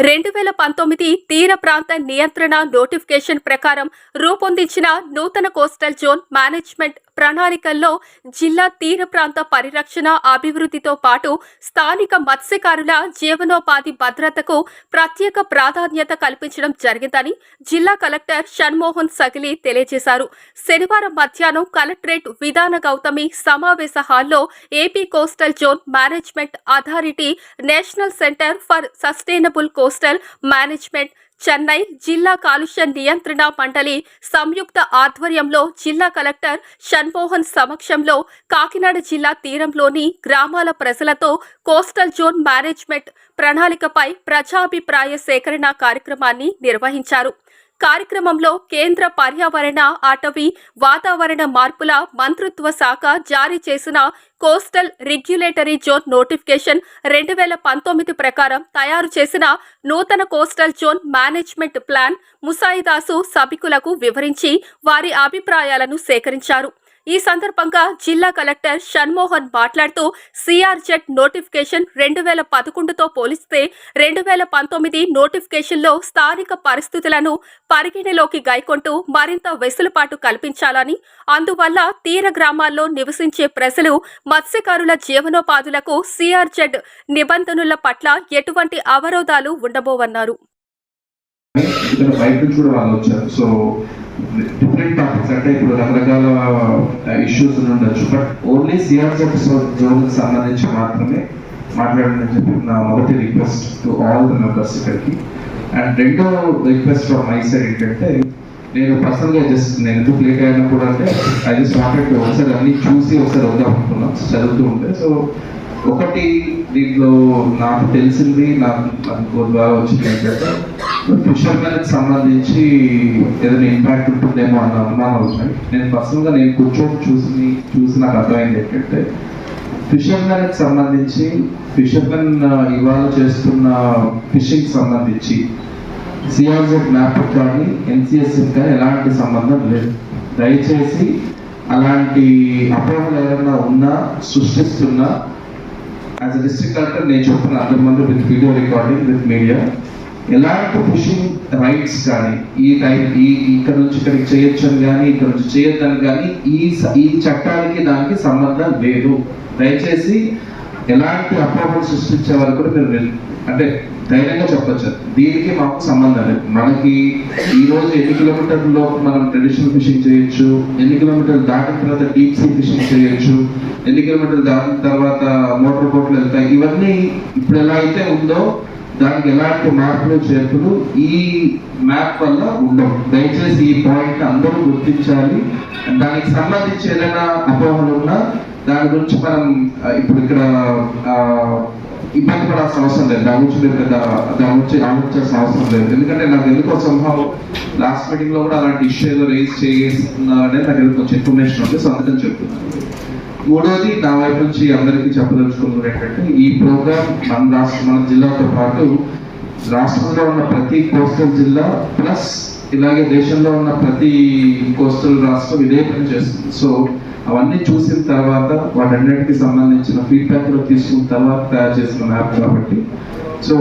రెండు వేల పంతొమ్మిది తీర ప్రాంత నియంత్రణ నోటిఫికేషన్ ప్రకారం రూపొందించిన నూతన కోస్టల్ జోన్ మేనేజ్మెంట్ ప్రణాళికల్లో జిల్లా తీర ప్రాంత పరిరక్షణ అభివృద్ధితో పాటు స్థానిక మత్స్యకారుల జీవనోపాధి భద్రతకు ప్రత్యేక ప్రాధాన్యత కల్పించడం జరిగిందని జిల్లా కలెక్టర్ షణ్మోహన్ సగిలి తెలియజేశారు. శనివారం మధ్యాహ్నం కలెక్టరేట్ విధాన గౌతమి సమావేశ హాల్లో AP coastal zone management authority national centre for sustainable coastal management Chennai జిల్లా కాలుష్య నియంత్రణ మండలి సంయుక్త ఆధ్వర్యంలో జిల్లా కలెక్టర్ షణ్మోహన్ సమక్షంలో కాకినాడ జిల్లా తీరంలోని గ్రామాల ప్రజలతో కోస్టల్ జోన్ మేనేజ్మెంట్ ప్రణాళికపై ప్రజాభిప్రాయ సేకరణ కార్యక్రమాన్ని నిర్వహించారు. కార్యక్రమంలో కేంద్ర పర్యావరణ అటవీ వాతావరణ మార్పుల మంత్రిత్వ శాఖ జారీ చేసిన కోస్టల్ రెగ్యులేటరీ జోన్ నోటిఫికేషన్ రెండు వేల పంతొమ్మిది ప్రకారం తయారు చేసిన నూతన కోస్టల్ జోన్ మేనేజ్మెంట్ ప్లాన్ ముసాయిదాసు సభికులకు వివరించి వారి అభిప్రాయాలను సేకరించారు. ఈ సందర్భంగా జిల్లా కలెక్టర్ షణ్మోహన్ మాట్లాడుతూ సిఆర్జెడ్ నోటిఫికేషన్ రెండు వేల పదకొండుతో పోలిస్తే రెండు వేల పంతొమ్మిది నోటిఫికేషన్లో స్థానిక పరిస్థితులను పరిగణలోకి గైకొంటూ మరింత వెసులుబాటు కల్పించాలని అందువల్ల తీర గ్రామాల్లో నివసించే ప్రజలు మత్స్యకారుల జీవనోపాధులకు సిఆర్జెడ్ నిబంధనల పట్ల ఎటువంటి అవరోధాలు ఉండబోవన్నారు. ఇక్కడ బయట నుంచి కూడా వాళ్ళు వచ్చారు. సో డిఫరెంట్ టాపిక్స్ అంటే ఇప్పుడు రకరకాల uh, ఇష్యూస్ ఉండొచ్చు. బట్ ఓన్లీ సిఆర్ఎఫ్ జోన్ సంబంధించి మాత్రమే మాట్లాడండి అని చెప్పి నా మొదటి request to all the members ఇక్కడికి. అండ్ రెండో రిక్వెస్ట్ ఫ్రమ్ మై సైడ్ ఏంటంటే నేను పర్సనల్గా జస్ట్ నేను ఎందుకు లేట్ కూడా అంటే ఐ జస్ట్ వాంటెడ్ ఒకసారి అన్ని చూసి ఒకసారి వద్దాం అనుకున్నాం. చదువుతూ ఉంటే. సో ఒకటి దీంట్లో నాకు తెలిసింది నాకు నాకు బాగా వచ్చింది ఏంటంటే ఫిషర్మెన్ సంబంధించి ఏదైనా ఇంపాక్ట్ ఉంటుందేమో అన్న అనుమానం వచ్చాయి నేను పర్సనల్గా నేను కూర్చొని చూసి చూసి నాకు అర్థమైంది ఏంటంటే ఫిషర్మెన్ సంబంధించి ఫిషర్మెన్ ఇవాళ చేస్తున్న ఫిషింగ్ సంబంధించి సిఆర్జెడ్ మ్యాప్ కానీ ఎన్సిఎస్ఎఫ్ కానీ ఎలాంటి సంబంధం లేదు. దయచేసి అలాంటి అపోహలు ఏమైనా ఉన్నా సృష్టిస్తున్నా యాజ్ అ డిస్ట్రిక్ట్ కలెక్టర్ నేను చెప్తున్నా మంది with video recording with media ఎలాంటి పుషింగ్ రైట్స్ కానీ ఈ టైప్ ఈ ఇక్కడ నుంచి ఇక్కడికి చేయొచ్చు అని కానీ ఇక్కడ నుంచి చేయొద్దని కానీ ఈ ఈ చట్టానికి దానికి సంబంధం లేదు. దయచేసి ఎలాంటి అపోహలు సృష్టించే వాళ్ళు కూడా మీరు అంటే ధైర్యంగా చెప్పచ్చు. దీనికి మాకు సంబంధం లేదు. మనకి ఈ రోజు ఎన్ని కిలోమీటర్ల మనం ట్రెడిషనల్ ఫిషింగ్ చేయొచ్చు? ఎన్ని కిలోమీటర్లు దాటిన తర్వాత డీప్ సీ ఫిషింగ్ చేయొచ్చు? ఎన్ని కిలోమీటర్లు దాటిన తర్వాత మోటార్ బోట్లు వెళ్తాయి? ఇవన్నీ ఇప్పుడు ఎలా అయితే ఉందో దానికి ఎలాంటి మార్పులు చేర్పులు ఈ మ్యాప్ వల్ల ఉండవు. దయచేసి ఈ పాయింట్ అందరూ గుర్తించాలి. దానికి సంబంధించి ఏదైనా అపోహలు ఉన్నా దాని గురించి మనం ఇప్పుడు ఇక్కడ ఇబ్బంది పడాల్సిన అవసరం లేదు. దాని గురించి మీరు పెద్ద దాని గురించి ఆలోచించాల్సిన అవసరం లేదు. ఎందుకంటే నాకు ఎందుకో సంభవం లాస్ట్ మీటింగ్లో కూడా అలాంటి ఇష్యూ ఏదో రేజ్ చేస్తున్నారనే నాకు ఏదో కొంచెం ఇన్ఫర్మేషన్ ఉంది. సో అందుకని చెప్తున్నాను మూడోది నా వైపు నుంచి అందరికీ చెప్పదలుచుకున్నది ఏంటంటే ఈ ప్రోగ్రామ్ మన రాష్ట్ర మన జిల్లాతో పాటు రాష్ట్రంలో ఉన్న ప్రతి కోస్టల్ జిల్లా ప్లస్ ఇలాగే దేశంలో ఉన్న ప్రతి కోస్టల్ రాష్ట్రం ఇదే పని చేస్తుంది. సో అవన్నీ చూసిన తర్వాత వాటన్నిటికి సంబంధించిన ఫీడ్బ్యాక్లో తీసుకున్న తర్వాత తయారు చేసిన యాప్ కాబట్టి. సో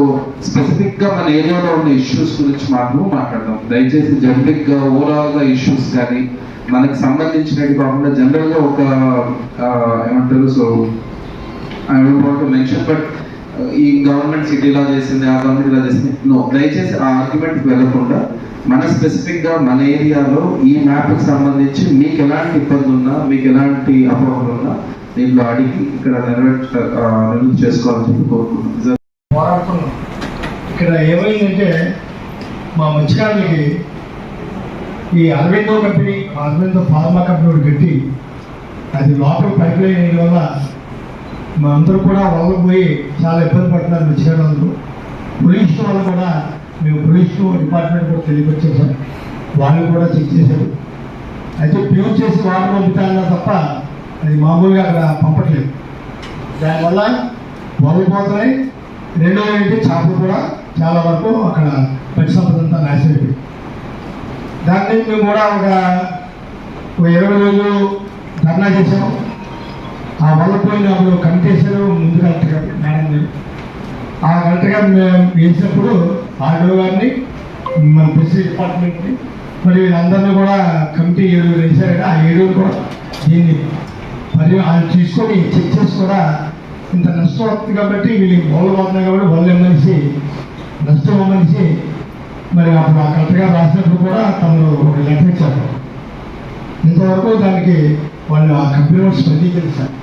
స్పెసిఫిక్గా మన ఏరియాలో ఉన్న ఇష్యూస్ గురించి మాత్రం మాట్లాడదాం. దయచేసి జనరిక్గా ఓవరాల్గా ఇష్యూస్ కానీ మనకు సంబంధించినవి కాకుండా జనరల్గా ఒక ఏమంటారు? So I don't want to mention but ఈ గవర్నమెంట్ సిటీ ఇలా చేసింది ఆ గవర్నమెంట్ ఇలా చేసింది. నో దయచేసి ఆ ఆర్గ్యుమెంట్ వెళ్ళకుండా మన స్పెసిఫిక్గా మన ఏరియాలో ఈ మ్యాప్కి సంబంధించి మీకు ఎలాంటి ఇబ్బంది ఉన్నా మీకు ఎలాంటి అపోహలు ఉన్నా దీంట్లో అడిగి ఇక్కడ నెరవేర్చ ఆ, చేసుకోవాలని చెప్పి కోరుకుంటున్నాను. పోరాడుతున్నాం ఇక్కడ ఏమైందంటే మా మత్స్యకారులకి ఈ Aurobindo company Aurobindo pharma company కట్టి అది లోపల పైప్ లైన్ వల్ల మా అందరూ కూడా వాళ్ళకు పోయి చాలా ఇబ్బంది పడుతున్నారు మత్స్యకారులందరూ పోలీసు వల్ల కూడా మేము పోలీసు డిపార్ట్మెంట్ కూడా తెలియపరిచేసాం. వాళ్ళు కూడా చెక్ చేశారు. అయితే ప్యూర్ చేసి వాళ్ళు పంపుతారన్నా తప్ప అది మామూలుగా అక్కడ పంపట్లేదు. దానివల్ల వలలు పోతున్నాయి. రెండో ఏంటి చేపలు కూడా చాలా వరకు అక్కడ పచ్చి సంపద దాన్ని మేము కూడా ఒక ఇరవై రోజులు ధర్నా చేసాము పోయిన అప్పుడు ముందు కలెక్టర్ గారు మేడం గారు. ఆ కరెక్ట్గా మేము వేసినప్పుడు ఆర్డో గారిని మన ప్రెసిడెంట్ డిపార్ట్మెంట్ని మరి వీళ్ళందరినీ కూడా కమిటీ ఏడుగురు వేశారు కదా, ఆ ఏడుగురు కూడా దీన్ని మరి వాళ్ళు తీసుకొని చెక్ చేసి కూడా ఇంత నష్టం వస్తుంది కాబట్టి వీళ్ళకి బోళ్ళు పోతున్నాయి కాబట్టి వాళ్ళు మనిషి నష్టం మనిషి మరి అప్పుడు ఆ కరెక్ట్గా రాసినప్పుడు కూడా తమను ఒక లెటర్ ఇచ్చారు. ఇంతవరకు దానికి వాళ్ళు ఆ కంపెనీ స్పందించారు సార్.